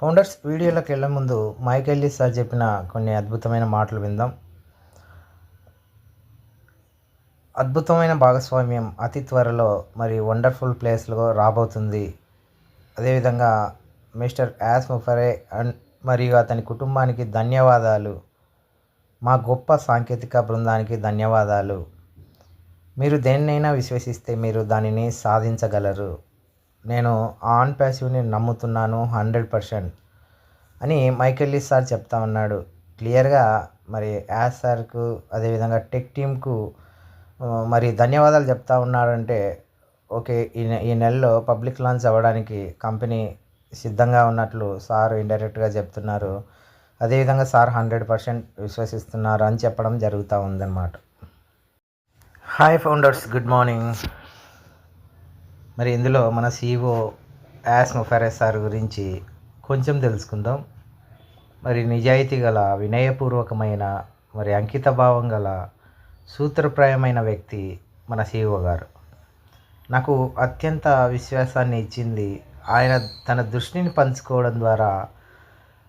Founders వీడియోలోకి వెళ్ళే ముందు మైకెల్లి సార్ చెప్పిన కొన్ని అద్భుతమైన మాటలు విందాం. అద్భుతమైన భాగస్వామ్యం అతి త్వరలో మరి వండర్ఫుల్ ప్లేస్లో రాబోతుంది. అదేవిధంగా మిస్టర్ యాస్ ముఫరే అండ్ మరియు అతని కుటుంబానికి ధన్యవాదాలు. మా గొప్ప సాంకేతిక బృందానికి ధన్యవాదాలు. మీరు దేన్నైనా విశ్వసిస్తే మీరు దానిని సాధించగలరు. నేను ఆన్ ప్యాసివ్ని నమ్ముతున్నాను హండ్రెడ్ పర్సెంట్ అని మైకెల్లి సార్ చెప్తా ఉన్నాడు. క్లియర్గా మరి యాజ్ సార్కు అదేవిధంగా టెక్ టీమ్కు మరి ధన్యవాదాలు చెప్తా ఉన్నాడంటే ఓకే ఈ ఈ నెలలో పబ్లిక్ లాంచ్ అవ్వడానికి కంపెనీ సిద్ధంగా ఉన్నట్లు సార్ ఇండైరెక్ట్గా చెప్తున్నారు. అదేవిధంగా సార్ హండ్రెడ్ పర్సెంట్ విశ్వసిస్తున్నారు అని చెప్పడం జరుగుతూ ఉందన్నమాట. Hi founders good morning. మరి ఇందులో మన సీఈఓ యాస్ ముఫారెస్ సార్ గురించి కొంచెం తెలుసుకుందాం. మరి నిజాయితీ గల వినయపూర్వకమైన మరి అంకిత భావం గల సూత్రప్రాయమైన వ్యక్తి మన సీఈఓ గారు. నాకు అత్యంత విశ్వాసాన్ని ఇచ్చింది ఆయన తన దృష్టిని పంచుకోవడం ద్వారా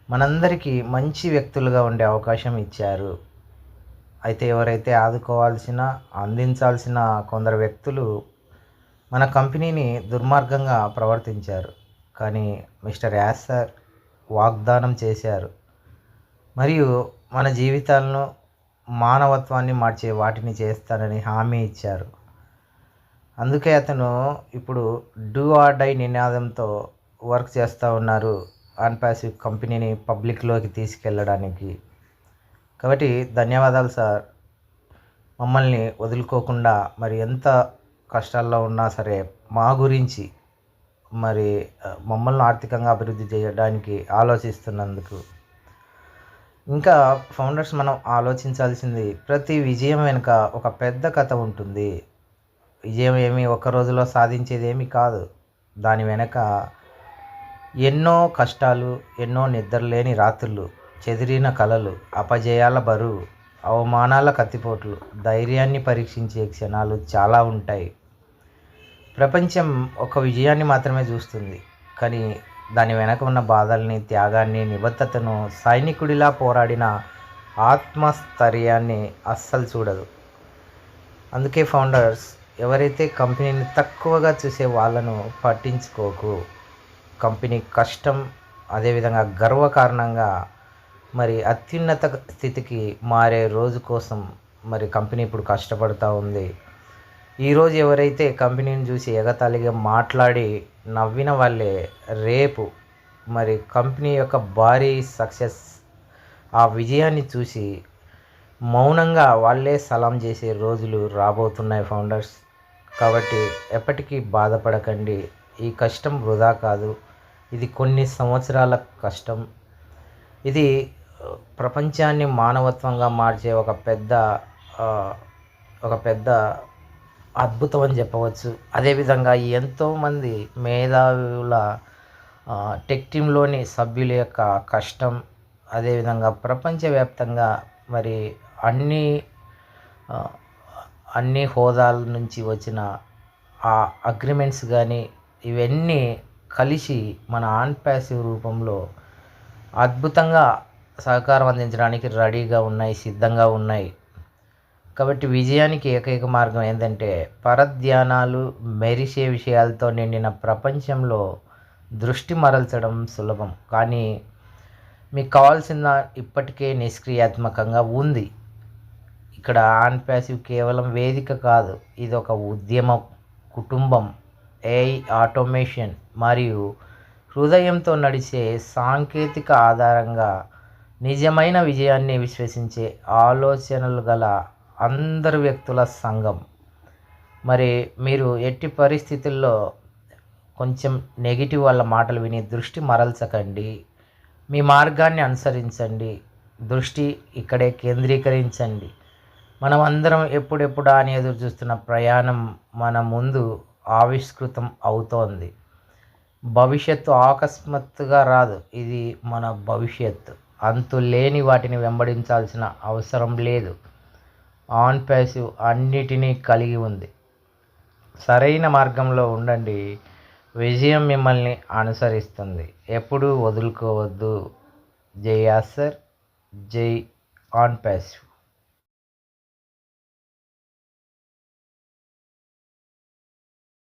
మనందరికీ మంచి వ్యక్తులుగా ఉండే అవకాశం ఇచ్చారు. అయితే ఎవరైతే ఆదుకోవాల్సిన అందించాల్సిన కొందరు వ్యక్తులు మన కంపెనీని దుర్మార్గంగా ప్రవర్తించారు. కానీ మిస్టర్ యాస్ సార్ వాగ్దానం చేశారు. మరియు మన జీవితాలను మానవత్వాన్ని మార్చే వాటిని చేస్తానని హామీ ఇచ్చారు. అందుకే అతను ఇప్పుడు డూ ఆర్ డై నినాదంతో వర్క్ చేస్తూ ఉన్నారు. అన్పాసివ్ కంపెనీని పబ్లిక్లోకి తీసుకెళ్ళడానికి కాబట్టి ధన్యవాదాలు సార్. మమ్మల్ని వదులుకోకుండా మరి ఎంత కష్టాల్లో ఉన్నా సరే మా గురించి మరి మమ్మల్ని ఆర్థికంగా అభివృద్ధి చేయడానికి ఆలోచిస్తున్నందుకు ఇంకా ఫౌండర్స్ మనం ఆలోచించాల్సింది ప్రతి విజయం వెనుక ఒక పెద్ద కథ ఉంటుంది. విజయం ఏమి ఒక రోజులో సాధించేది కాదు. దాని వెనక ఎన్నో కష్టాలు ఎన్నో నిద్రలేని రాత్రులు చెదిరిన కలలు అపజయాల బరువు అవమానాల కత్తిపోట్లు ధైర్యాన్ని పరీక్షించే క్షణాలు చాలా ఉంటాయి. ప్రపంచం ఒక విజయాన్ని మాత్రమే చూస్తుంది. కానీ దాని వెనక ఉన్న బాధల్ని త్యాగాన్ని నిబద్ధతను సైనికుడిలా పోరాడిన ఆత్మస్థైర్యాన్ని అస్సలు చూడదు. అందుకే ఫౌండర్స్ ఎవరైతే కంపెనీని తక్కువగా చూసే వాళ్ళను పట్టించుకోకు. కంపెనీ కష్టం అదేవిధంగా గర్వ కారణంగా మరి అత్యున్నత స్థితికి మారే రోజు కోసం మరి కంపెనీ ఇప్పుడు కష్టపడుతూ ఉంది. ఈరోజు ఎవరైతే కంపెనీని చూసి ఎగతాళిగా మాట్లాడి నవ్విన వాళ్ళే రేపు మరి కంపెనీ యొక్క భారీ సక్సెస్ ఆ విజయాన్ని చూసి మౌనంగా వాళ్ళే సలాం చేసే రోజులు రాబోతున్నాయి ఫౌండర్స్. కాబట్టి ఎప్పటికీ బాధపడకండి. ఈ కష్టం వృధా కాదు. ఇది కొన్ని సంవత్సరాల కష్టం. ఇది ప్రపంచాన్ని మానవత్వంగా మార్చే ఒక పెద్ద ఒక పెద్ద అద్భుతం అని చెప్పవచ్చు. అదేవిధంగా ఎంతోమంది మేధావుల టెక్ టీంలోని సభ్యుల యొక్క కష్టం అదేవిధంగా ప్రపంచవ్యాప్తంగా మరి అన్ని అన్ని హోదాల నుంచి వచ్చిన ఆ అగ్రిమెంట్స్ కానీ ఇవన్నీ కలిసి మన ఆన్ ప్యాసివ్ రూపంలో అద్భుతంగా సహకారం అందించడానికి రెడీగా ఉన్నాయి సిద్ధంగా ఉన్నాయి. కాబట్టి విజయానికి ఏకైక మార్గం ఏంటంటే పరధ్యానాలు మెరిసే విషయాలతో నిండిన ప్రపంచంలో దృష్టి మరల్చడం సులభం. కానీ మీకు కావాల్సిన ఇప్పటికే నిష్క్రియాత్మకంగా ఉంది. ఇక్కడ ఆన్ ప్యాసివ్ కేవలం వేదిక కాదు ఇది ఒక ఉద్యమం కుటుంబం ఏఐ ఆటోమేషన్ మరియు హృదయంతో నడిచే సాంకేతిక ఆధారంగా నిజమైన విజయాన్ని విశ్వసించే ఆలోచనలు గల అందరు వ్యక్తుల సంఘం. మరి మీరు ఎట్టి పరిస్థితుల్లో కొంచెం నెగిటివ్ వాళ్ళ మాటలు విని దృష్టి మరల్చకండి. మీ మార్గాన్ని అనుసరించండి. దృష్టి ఇక్కడే కేంద్రీకరించండి. మనం అందరం ఎప్పుడెప్పుడా అని ఎదురు చూస్తున్న ప్రయాణం మన ముందు ఆవిష్కృతం అవుతోంది. భవిష్యత్తు ఆకస్మాత్తుగా రాదు. ఇది మన భవిష్యత్తు. అంతు లేని వాటిని వెంబడించాల్సిన అవసరం లేదు. ఆన్ ప్యాసివ్ అన్నిటినీ కలిగి ఉంది. సరైన మార్గంలో ఉండండి. విజయం మిమ్మల్ని అనుసరిస్తుంది. ఎప్పుడూ వదులుకోవద్దు. జై ఆసర్ జై ఆన్ ప్యాసివ్.